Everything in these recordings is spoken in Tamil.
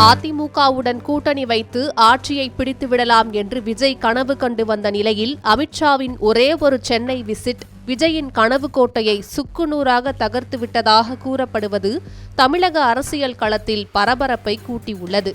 அதிமுகவுடன் கூட்டணி வைத்து ஆட்சியை பிடித்துவிடலாம் என்று விஜய் கனவு கண்டு வந்த நிலையில் அமித்ஷாவின் ஒரே ஒரு சென்னை விசிட் விஜயின் கனவு கோட்டையை சுக்குநூறாக தகர்த்து விட்டதாக கூறப்படுவது தமிழக அரசியல் களத்தில் பரபரப்பை கூட்டியுள்ளது.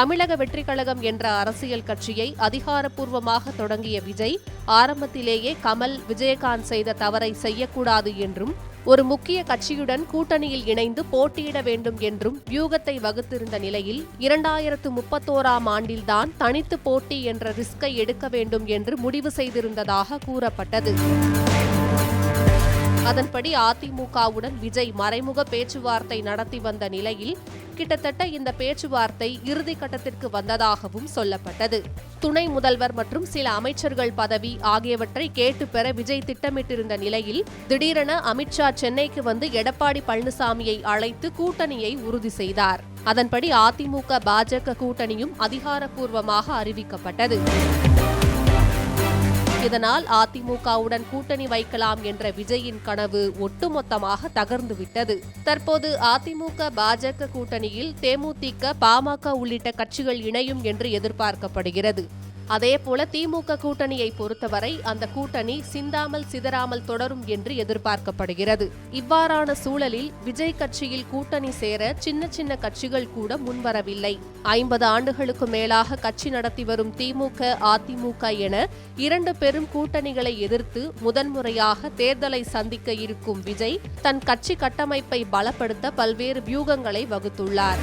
தமிழக வெற்றி கழகம் என்ற அரசியல் கட்சியை அதிகாரப்பூர்வமாக தொடங்கிய விஜய் ஆரம்பத்திலேயே கமல் விஜயகாந்த் செய்த தவறை செய்யக்கூடாது என்றும் ஒரு முக்கிய கட்சியுடன் கூட்டணியில் இணைந்து போட்டியிட வேண்டும் என்றும் வியூகத்தை வகுத்திருந்த நிலையில் இரண்டாயிரத்து முப்பத்தோராம் ஆண்டில்தான் தனித்து போட்டி என்ற ரிஸ்கை எடுக்க வேண்டும் என்று முடிவு செய்திருந்ததாக கூறப்பட்டது. அதன்படி அதிமுகவுடன் விஜய் மறைமுக பேச்சுவார்த்தை நடத்தி வந்த நிலையில் கிட்டத்தட்ட இந்த பேச்சுவார்த்தை இறுதி கட்டத்திற்கு வந்ததாகவும் சொல்லப்பட்டது. துணை முதல்வர் மற்றும் சில அமைச்சர்கள் பதவி ஆகியவற்றை கேட்டு பெற விஜய் திட்டமிட்டிருந்த நிலையில் திடீரென அமித்ஷா சென்னைக்கு வந்து எடப்பாடி பழனிசாமியை அழைத்து கூட்டணியை உறுதி செய்தார். அதன்படி அதிமுக பாஜக கூட்டணியும் அதிகாரப்பூர்வமாக அறிவிக்கப்பட்டது. இதனால் அதிமுகவுடன் கூட்டணி வைக்கலாம் என்ற விஜயின் கனவு ஒட்டுமொத்தமாக தகர்ந்துவிட்டது. தற்போது அதிமுக பாஜக கூட்டணியில் தேமுதிக பாமக உள்ளிட்ட கட்சிகள் இணையும் என்று எதிர்பார்க்கப்படுகிறது. அதேபோல திமுக கூட்டணியை பொறுத்தவரை அந்த கூட்டணி சிந்தாமல் சிதறாமல் தொடரும் என்று எதிர்பார்க்கப்படுகிறது. இவ்வாறான சூழலில் விஜய் கட்சியில் கூட்டணி சேர சின்ன சின்ன கட்சிகள் கூட முன்வரவில்லை. ஐம்பது ஆண்டுகளுக்கு மேலாக கட்சி நடத்தி வரும் திமுக அதிமுக என இரண்டு பெரும் கூட்டணிகளை எதிர்த்து முதன்முறையாக தேர்தலை சந்திக்க இருக்கும் விஜய் தன் கட்சி கட்டமைப்பை பலப்படுத்த பல்வேறு வியூகங்களை வகுத்துள்ளார்.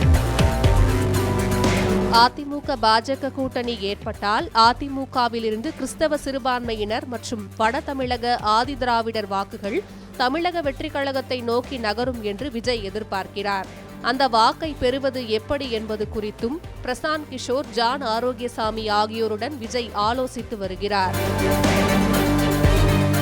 அதிமுக பாஜக கூட்டணி ஏற்பட்டால் அதிமுகவிலிருந்து கிறிஸ்தவ சிறுபான்மையினர் மற்றும் வட தமிழக ஆதிதிராவிடர் வாக்குகள் தமிழக வெற்றி கழகத்தை நோக்கி நகரும் என்று விஜய் எதிர்பார்க்கிறார். அந்த வாக்கை பெறுவது எப்படி என்பது குறித்தும் பிரசாந்த் கிஷோர் ஜான் ஆரோக்கியசாமி ஆகியோருடன் விஜய் ஆலோசித்து வருகிறார்.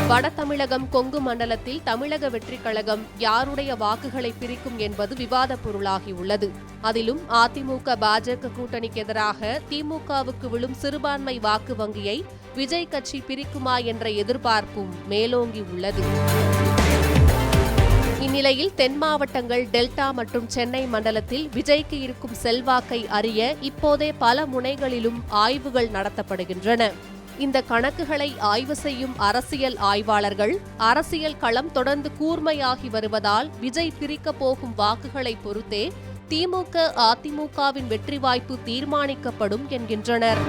வட தமிழகம் கொங்கு மண்டலத்தில் தமிழக வெற்றிக் கழகம் யாருடைய வாக்குகளை பிரிக்கும் என்பது விவாத பொருளாகியுள்ளது அதிலும் அதிமுக பாஜக கூட்டணிக்கு எதிராக திமுகவுக்கு விழும் சிறுபான்மை வாக்கு வங்கியை விஜய் கட்சி பிரிக்குமா என்ற எதிர்பார்ப்பும் மேலோங்கி உள்ளது. இந்நிலையில் தென் மாவட்டங்கள் டெல்டா மற்றும் சென்னை மண்டலத்தில் விஜய்க்கு இருக்கும் செல்வாக்கை அறிய இப்போதே பல முனைகளிலும் ஆய்வுகள் நடத்தப்படுகின்றன. இந்த கணக்குகளை ஆய்வு செய்யும் அரசியல் ஆய்வாளர்கள் அரசியல் களம் தொடர்ந்து கூர்மையாகி வருவதால் விஜய் பிரிக்கப் போகும் வாக்குகளை பொறுத்தே திமுக அதிமுகவின் வெற்றி வாய்ப்பு தீர்மானிக்கப்படும் என்கின்றனர்.